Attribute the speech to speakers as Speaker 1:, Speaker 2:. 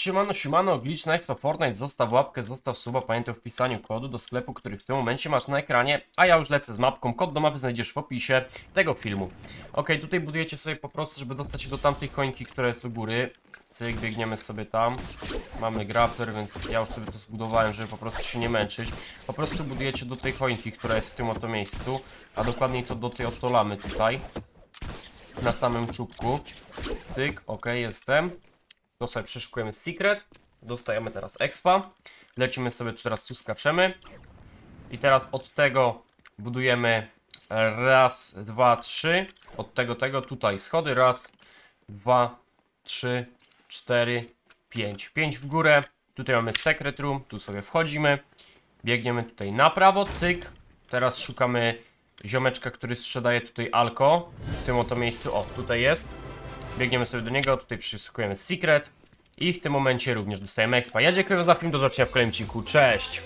Speaker 1: siemano, siemano, glitch Expo Fortnite, zostaw łapkę, zostaw suba, pamiętaj o wpisaniu kodu do sklepu, który w tym momencie masz na ekranie, a ja już lecę z mapką, kod do mapy znajdziesz w opisie tego filmu. Ok, tutaj budujecie sobie po prostu, żeby dostać się do tamtej końki, która jest u góry. Cyk, biegniemy sobie tam, mamy grappler, więc ja już sobie to zbudowałem, żeby po prostu się nie męczyć. Po prostu budujecie do tej choinki, która jest w tym oto miejscu, a dokładniej to do tej oto lamy tutaj, na samym czubku. Cyk, ok, jestem. To sobie przeszukujemy secret. Dostajemy teraz expa. Lecimy sobie tu teraz tu skaczemy. I teraz od tego budujemy raz, dwa, trzy. Od tego, tego tutaj schody. Raz, dwa, trzy, cztery, pięć. Pięć w górę. Tutaj mamy secret room. Tu sobie wchodzimy. Biegniemy tutaj na prawo. Cyk. Teraz szukamy ziomeczka, który sprzedaje tutaj alko. W tym oto miejscu. O, tutaj jest. Biegniemy sobie do niego, tutaj przeszukujemy secret i w tym momencie również dostajemy expa. Ja dziękuję za film, do zobaczenia w kolejnym odcinku, cześć!